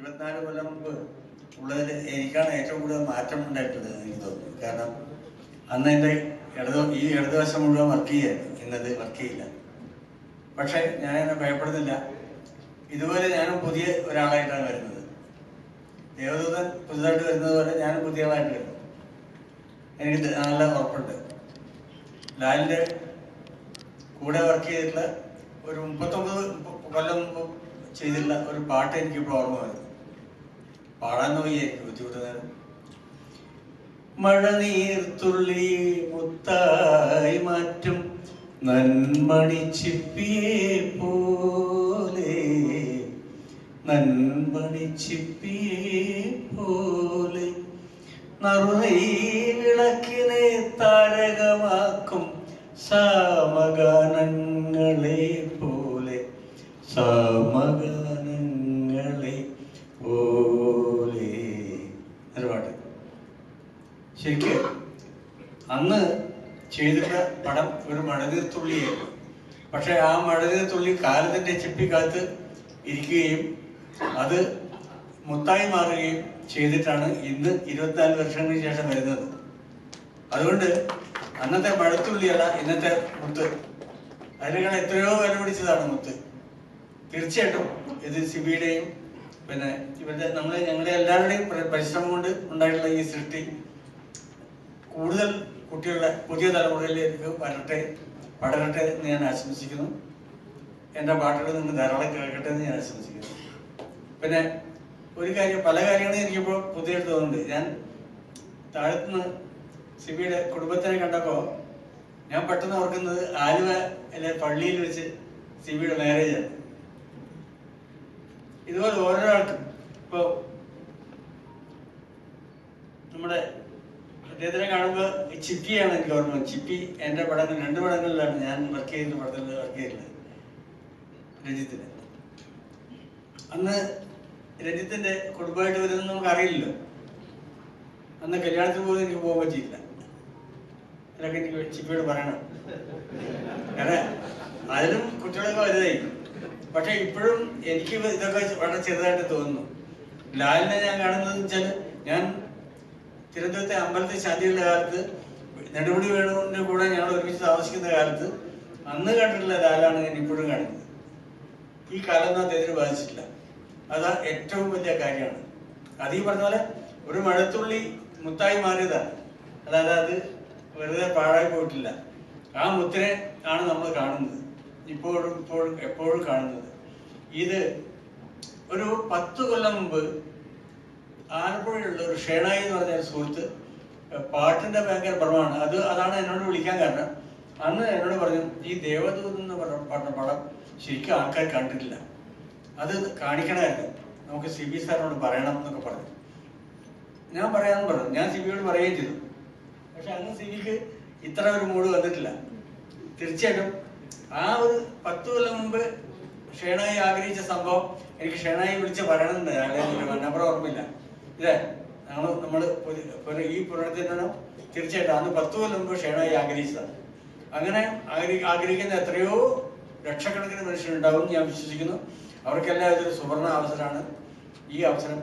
ഇരുപത്തിനാല് കൊല്ലം മുമ്പ് ഉള്ളതിൽ എനിക്കാണ് ഏറ്റവും കൂടുതൽ മാറ്റം ഉണ്ടായിട്ടുള്ളത് എനിക്ക് തോന്നുന്നു. കാരണം അന്ന് എന്റെ ഇടത് ഈ ഇടതുവശം മുഴുവൻ വർക്ക് ചെയ്യായിരുന്നു ഇന്നത് വർക്ക് ചെയ്യില്ല. പക്ഷെ ഞാൻ എന്നെ ഭയപ്പെടുന്നില്ല. ഇതുപോലെ ഞാനും പുതിയ ഒരാളായിട്ടാണ് വരുന്നത്. ദേവദൂതൻ പുതുതായിട്ട് വരുന്നത് പോലെ ഞാനും പുതിയ ആളായിട്ട് വരുന്നു. എനിക്ക് നല്ല ഉറപ്പുണ്ട്. ലാലിന്റെ കൂടെ വർക്ക് ചെയ്തിട്ടുള്ള ഒരു മുപ്പത്തൊമ്പത് കൊല്ലം ചെയ്തിട്ടുള്ള ഒരു പാട്ട് എനിക്കിപ്പോൾ ഓർമ്മ വരുന്നു. പാടാൻ നോക്കിയായിരിക്കും ബുദ്ധിമുട്ടുന്നത് മഴനീർത്തുള്ളി മുത്തായി മാറ്റും. നന്മണിച്ചിപ്പിയെ പോലെ. നന്മണിച്ചിപ്പിയെ പോലെ. നറുനീളക്കിനെ താരകമാക്കും. സാമഗാനങ്ങളെ പോലെ. സാമഗാനങ്ങളെ ശരിക്ക് അന്ന് ചെയ്തിട്ട പടം ഒരു മഴനീർത്തുള്ളിയായിരുന്നു പക്ഷെ ആ മഴനീർത്തുള്ളി കാലത്തിന്റെ ചിപ്പിക്കകത്ത് ഇരിക്കുകയും അത് മുത്തായി മാറുകയും ചെയ്തിട്ടാണ് ഇന്ന് ഇരുപത്തിനാല് വർഷങ്ങൾക്ക് ശേഷം വരുന്നത്. അതുകൊണ്ട് അന്നത്തെ മഴത്തുള്ളിയല്ല ഇന്നത്തെ മുത്ത്. അതിനേക്കാൾ എത്രയോ വില പിടിച്ചതാണ് മുത്ത്. തീർച്ചയായിട്ടും ഇത് സിബിയുടെയും പിന്നെ ഇവരുടെ നമ്മളെ ഞങ്ങളുടെ എല്ലാവരുടെയും പ്ര- പരിശ്രമം കൊണ്ട് ഉണ്ടായിട്ടുള്ള ഈ സൃഷ്ടി കൂടുതൽ കുട്ടികളുടെ പുതിയ തലമുറയിലേക്ക് വരട്ടെ പടരട്ടെ എന്ന് ഞാൻ ആശംസിക്കുന്നു. എന്റെ പാട്ടുകൾ നിന്ന് ധാരാളം കേൾക്കട്ടെ എന്ന് ഞാൻ ആശംസിക്കുന്നു. പിന്നെ ഒരു കാര്യം പല കാര്യങ്ങളും എനിക്കിപ്പോൾ പുതിയതായിട്ട് തോന്നുന്നുണ്ട്. ഞാൻ താഴത്തുനിന്ന് സിബിയുടെ കുടുംബത്തിനെ കണ്ടപ്പോൾ ഞാൻ പെട്ടെന്ന് ഓർക്കുന്നത് ആലുവ അല്ലെ പള്ളിയിൽ വെച്ച് സിബിയുടെ മാരേജാണ് ഇതുപോലെ ഓരോരാൾക്കും ഇപ്പോൾ നമ്മുടെ അദ്ദേഹത്തിനെ കാണുമ്പോൾ ചിപ്പിയാണ് എനിക്ക് ഓർമ്മ ചിപ്പി എന്റെ പടങ്ങൾ രണ്ട് പടങ്ങളിലാണ് ഞാൻ വർക്ക് ചെയ്യുന്ന പടത്തിൽ വർക്ക് ചെയ്തിട്ടുള്ളത് രഞ്ജിത്തിന്. അന്ന് രഞ്ജിത്തിന്റെ കുടുംബമായിട്ട് വരുന്നത് നമുക്ക് അറിയില്ലല്ലോ അന്ന് കല്യാണത്തിന് പോലും എനിക്ക് പോകാൻ പറ്റിയില്ല. അതൊക്കെ എനിക്ക് ചിപ്പിയോട് പറയണം. കാരണം അതിലും കുട്ടികളൊക്കെ വലുതായി. പക്ഷെ ഇപ്പോഴും എനിക്ക് ഇതൊക്കെ വളരെ ചെറുതായിട്ട് തോന്നുന്നു. ലാലിനെ ഞാൻ കാണുന്നത് വെച്ചാൽ തിരുവനന്തപുരത്തെ അമ്പലത്തിൽ ശാന്തിയുടെ കാലത്ത് നെടുമുടി വേണുവിന്റെ കൂടെ ഞങ്ങൾ ഒരുമിച്ച് താമസിക്കുന്ന കാലത്ത് അന്ന് കണ്ടിട്ടുള്ള കാലാണ് ഞാൻ ഇപ്പോഴും കാണുന്നത്. ഈ കാലം അദ്ദേഹത്തിന് ബാധിച്ചിട്ടില്ല. അതാ ഏറ്റവും വലിയ കാര്യമാണ്. അത് ഈ പറഞ്ഞ പോലെ ഒരു മഴത്തുള്ളി മുത്തായി മാറിയതാണ് അതായത് അത് വെറുതെ പാഴായി പോയിട്ടില്ല. ആ മുത്തിനെ ആണ് നമ്മൾ കാണുന്നത്. ഇപ്പോഴും ഇപ്പോഴും എപ്പോഴും കാണുന്നത്. ഇത് ഒരു പത്ത് കൊല്ലം മുമ്പ് ആലപ്പുഴയിലുള്ള ഒരു ഷേണായി എന്ന് പറഞ്ഞ ഒരു സുഹൃത്ത് പാട്ടിന്റെ ഭയങ്കര ഭ്രമമാണ്. അത് അതാണ് എന്നോട് വിളിക്കാൻ കാരണം. അന്ന് എന്നോട് പറഞ്ഞു ഈ ദേവദൂത് എന്ന് പറഞ്ഞ പാട്ട പടം ശരിക്കും ആൾക്കാർ കണ്ടിട്ടില്ല. അത് കാണിക്കണമായിരുന്നു. നമുക്ക് സി ബി സാറിനോട് പറയണം എന്നൊക്കെ പറഞ്ഞു. ഞാൻ പറയാമെന്ന് പറഞ്ഞു. ഞാൻ സി ബിയോട് പറയുകയും ചെയ്തു. പക്ഷെ അന്ന് സി ബിക്ക് ഇത്ര ഒരു മൂഡ് വന്നിട്ടില്ല. തീർച്ചയായിട്ടും ആ ഒരു പത്ത് കൊല്ലം മുമ്പ് ഷേണായി ആഗ്രഹിച്ച സംഭവം എനിക്ക് ഷേണായി വിളിച്ച് പറയണമെന്നുണ്ട് അയാളെ നമ്പർ ഓർമ്മയില്ല. ഇതേ ഞങ്ങൾ നമ്മൾ ഈ പുനരുദ്ധരണം തീർച്ചയായിട്ടും അന്ന് പത്ത് കൊല്ലം മുമ്പ് ക്ഷേണമായി ആഗ്രഹിച്ചതാണ്. അങ്ങനെ ആഗ്ര- ആഗ്രഹിക്കുന്ന എത്രയോ ലക്ഷക്കണക്കിന് മനുഷ്യരുണ്ടാവും ഞാൻ വിശ്വസിക്കുന്നു. അവർക്കെല്ലാം ഇതൊരു സുവർണ അവസരമാണ്. ഈ അവസരം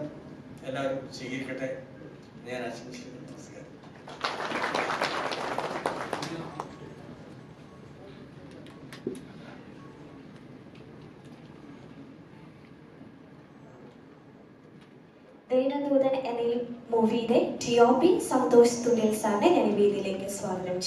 എല്ലാവരും സ്വീകരിക്കട്ടെ ഞാൻ ആശംസിക്കുന്നു. നമസ്കാരം. ദേവദൂതൻ എന്ന ഈ മൂവിയുടെ ടി ഒ പി സന്തോഷ് തുണിൽ സാറിനെ ഞാൻ വേദിയിലേക്ക് സ്വാഗതം ചെയ്യും